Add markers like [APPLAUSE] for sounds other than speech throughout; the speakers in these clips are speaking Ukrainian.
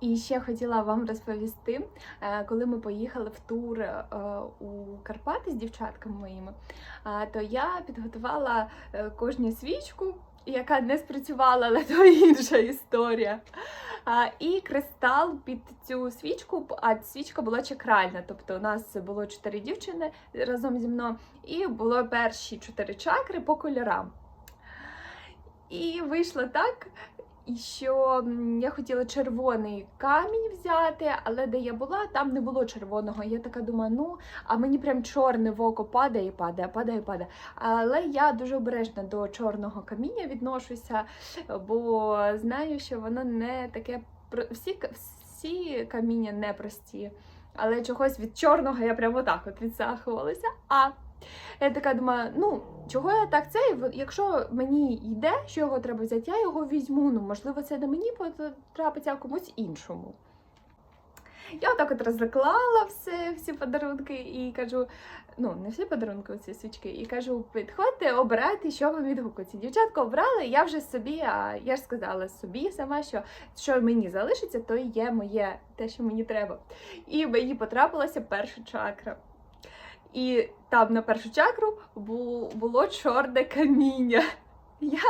І ще хотіла вам розповісти, е, коли ми поїхали в тур е, у Карпати з дівчатками моїми, то я підготувала е, кожній свічку, яка не спрацювала, але то інша історія. І кристал під цю свічку, а свічка була чакральна. Тобто у нас було чотири дівчини разом зі мною, і було перші чотири чакри по кольорам. І вийшло так, і що я хотіла червоний камінь взяти, але де я була, там не було червоного. Я така думаю, ну а мені прям чорне в око падає і падає, падає і падає. Але я дуже обережно до чорного каміння відношуся, бо знаю, що воно не таке всі, всі каміння не прості. Але чогось від чорного я прямо отак от відсахувалася. А я така думаю, ну чого я так це? Якщо мені йде, що його треба взяти, я його візьму. Ну, можливо, це не мені потрапиться, а комусь іншому. Я отак от розклала все, всі подарунки і кажу: ну, не всі подарунки, ці свічки, і кажу, підходьте, обирайте, що вам відгукується. Дівчатка обрали, я вже собі, а я ж сказала собі сама, що що мені залишиться, то є моє те, що мені треба. І мені потрапилася перша чакра. І там на першу чакру було чорне каміння. Я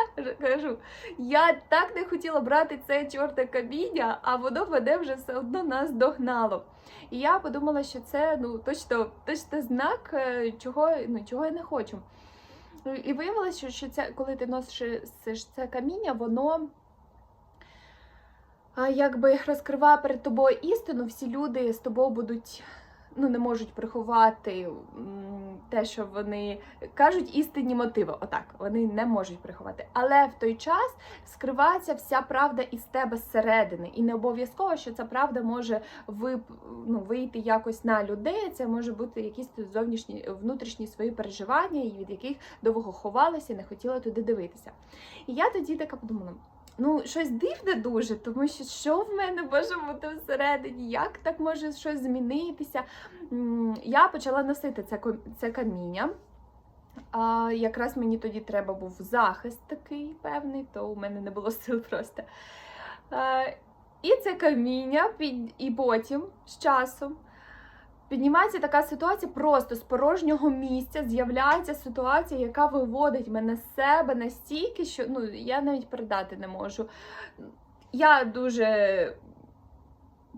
кажу, я так не хотіла брати це чорне каміння, а воно мене вже все одно нас догнало. І я подумала, що це ну точно, точно знак, е, чого, ну, чого я не хочу. І виявилося, що це, коли ти носиш це каміння, воно якби розкриває перед тобою істину, всі люди з тобою будуть ну, не можуть приховати те, що вони кажуть істинні мотиви. Отак, вони не можуть приховати. Але в той час скривається вся правда із тебе зсередини. І не обов'язково, що ця правда може вип, ну, вийти якось на людей. Це може бути якісь зовнішні внутрішні свої переживання, від яких довго ховалася і не хотіла туди дивитися. І я тоді така подумала. Ну, щось дивне дуже, тому що що в мене може бути всередині, як так може щось змінитися. Я почала носити це, це каміння. А, якраз мені тоді треба був захист такий певний, то у мене не було [LAUGHS] сил просто. А, і це каміння, і потім з часом піднімається така ситуація, просто з порожнього місця з'являється ситуація, яка виводить мене з себе настільки, що ну, я навіть передати не можу. Я дуже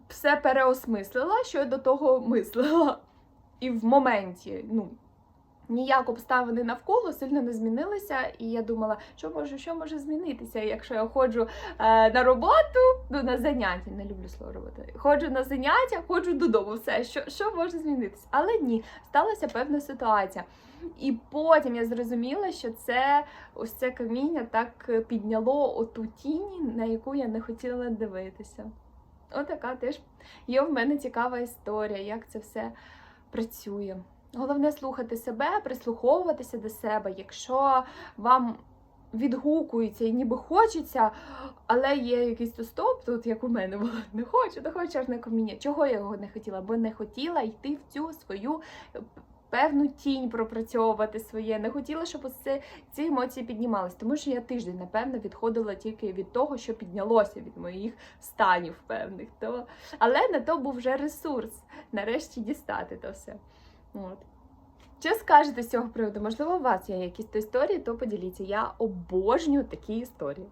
все переосмислила, що я до того мислила. І в моменті, ну, ніяк обставини навколо сильно не змінилися, і я думала, що може, що може змінитися, якщо я ходжу е, на роботу, ну на заняття, не люблю слово робота. Ходжу на заняття, ходжу додому. Все, що, що може змінитися? Але ні, сталася певна ситуація. І потім я зрозуміла, що це ось це каміння так підняло оту тінь, на яку я не хотіла дивитися. Отака теж є в мене цікава історія, як це все працює. Головне слухати себе, прислуховуватися до себе. Якщо вам відгукується і ніби хочеться, але є якийсь то стоп, тут як у мене було, [LAUGHS] не хочу, не хочу чорне каміння. Чого я його не хотіла? Бо не хотіла йти в цю свою певну тінь пропрацьовувати своє. Не хотіла, щоб це, ці емоції піднімались. Тому що я тиждень, напевно, відходила тільки від того, що піднялося від моїх станів певних. То... Але на то був вже ресурс нарешті дістати то все. От. Що скажете з цього приводу? Можливо, у вас є якісь історії, то поділіться. Я обожнюю такі історії.